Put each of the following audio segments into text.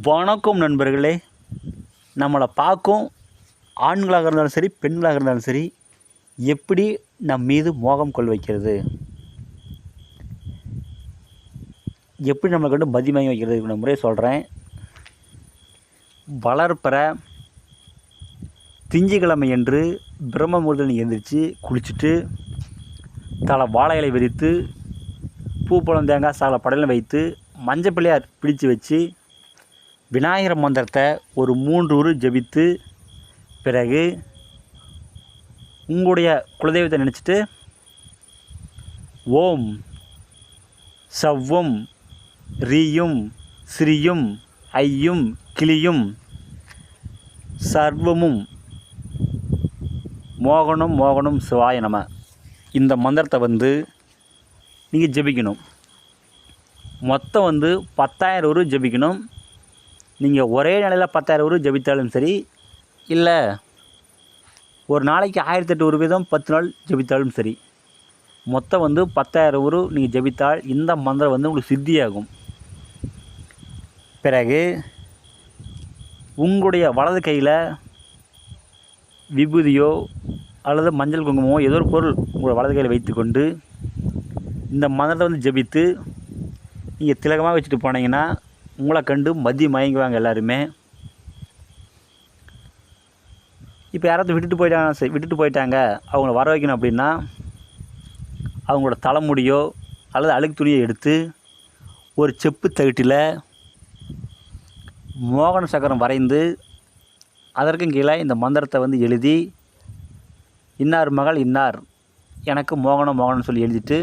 வணக்கம் நண்பர்களே. நம்மளை பார்க்கும் ஆண்களாக இருந்தாலும் சரி பெண்களாக இருந்தாலும் சரி எப்படி நம் மீது மோகம் கொள் வைக்கிறது? எப்படி நம்மளுக்கு வந்து மதிமயம் வைக்கிறது? இந்த முறையை சொல்கிறேன் வளர்ப்பற திஞ்சிக்கிழமை என்று பிரம்ம முருதன் எழுந்திரிச்சு குளிச்சுட்டு தலை வாழை இலை விரித்து பூ பழம் தேங்காய் சாலை படையில வைத்து மஞ்சள் பிள்ளையார் பிடிச்சு வச்சு விநாயகர் மந்திரத்தை ஒரு மூன்று உரு ஜெபித்து பிறகு உங்களுடைய குலதெய்வத்தை நினச்சிட்டு ஓம் சவ்வும் ரீயும் ஸ்ரீயும் ஐயும் கிளியும் சர்வமும் மோகனும் மோகனும் சிவாய நம. இந்த மந்திரத்தை வந்து நீங்கள் ஜெபிக்கணும். மொத்தம் வந்து பத்தாயிரம் உரு ஜெபிக்கணும். நீங்கள் ஒரே நிலையில் பத்தாயிரம் உரு ஜெபித்தாலும் சரி இல்லை ஒரு நாளைக்கு ஆயிரத்தெட்டு ஒரு வீதம் பத்து நாள் ஜெபித்தாலும் சரி மொத்தம் வந்து பத்தாயிரம் உரு நீங்கள் ஜெபித்தால் இந்த மந்திரம் வந்து உங்களுக்கு சித்தியாகும். பிறகு உங்களுடைய வலது கையில் விபூதியோ அல்லது மஞ்சள் குங்குமமோ ஏதோ ஒரு பொருள் உங்களோட வலது கையில் வைத்துக்கொண்டு இந்த மந்திரத்தை வந்து ஜெபித்து நீங்கள் திலகமாக வச்சுட்டு போனீங்கன்னா உங்களை கண்டு மதி மயங்குவாங்க எல்லாருமே. இப்போ யாராவது விட்டுட்டு போயிட்டாங்க சரி விட்டுட்டு போயிட்டாங்க. அவங்கள வர வைக்கணும் அப்படின்னா அவங்களோட தலைமுடியோ அல்லது அழுக்கு துணியை எடுத்து ஒரு செப்பு தகட்டில் மோகன சக்கரம் வரைந்து அதற்கும் கீழே இந்த மந்திரத்தை வந்து எழுதி இன்னார் மகள் இன்னார். எனக்கு மோகனம் மோகனம்னு சொல்லி எழுதிட்டு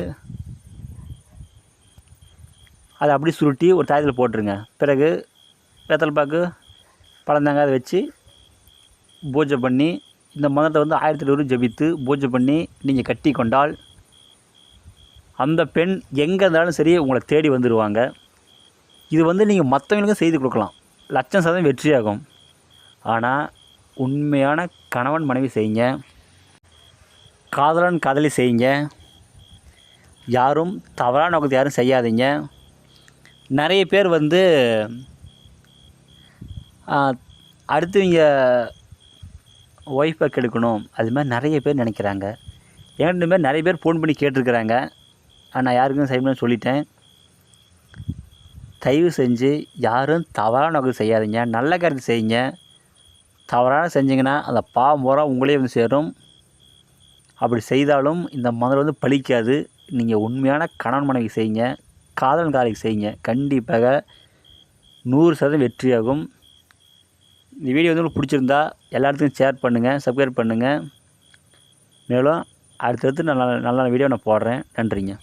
அதை அப்படி சுருட்டி ஒரு தாயத்தில் போட்டுருங்க. பிறகு வெத்தலை பாக்கு பழந்தாங்க அதை வச்சு பூஜை பண்ணி இந்த மந்திரத்தை வந்து ஆயிரத்தி எட்டு ஜபித்து பூஜை பண்ணி நீங்கள் கட்டி கொண்டால் அந்த பெண் எங்கே இருந்தாலும் சரி உங்களை தேடி வந்துடுவாங்க இது வந்து நீங்கள் மற்றவங்களுக்கும் செய்து கொடுக்கலாம். லட்சம் சதவீதம் வெற்றியாகும். ஆனால் உண்மையான கணவன் மனைவி செய்யுங்க. காதலன் காதலி செய்யுங்க. யாரும் தவறான நோக்கத்தை யாரும் செய்யாதீங்க. நிறைய பேர் வந்து அடுத்தவங்க ஒய்ஃபை கெடுக்கணும். அது மாதிரி நிறைய பேர் நினைக்கிறாங்க. என்கிட்ட மாதிரி நிறைய பேர் ஃபோன் பண்ணி கேட்டிருக்கிறாங்க. நான் யாருக்கும் செய்யணும்னு சொல்லிட்டேன். தயவு செஞ்சு யாரும் தவறான நோக்கம் செய்யாதீங்க. நல்ல காரியத்தை செய்யுங்க. தவறான செஞ்சிங்கன்னா அந்த பாவம் பூரா உங்களே வந்து சேரும். அப்படி செய்தாலும் இந்த முதல்ல வந்து பலிக்காது நீங்கள் உண்மையான கணவன் மனைவி செய்யுங்க. காதலன் காலைக்கு செய்யுங்க. கண்டிப்பாக நூறு சதவீதம் வெற்றியாகும். இந்த வீடியோ வந்து உங்களுக்கு பிடிச்சிருந்தா எல்லா இடத்துக்கும் ஷேர் பண்ணுங்கள் சப்ஸ்கிரைப் பண்ணுங்கள் மேலும் அடுத்தடுத்து நல்ல நல்ல வீடியோ நான் போடுறேன். நன்றிங்க.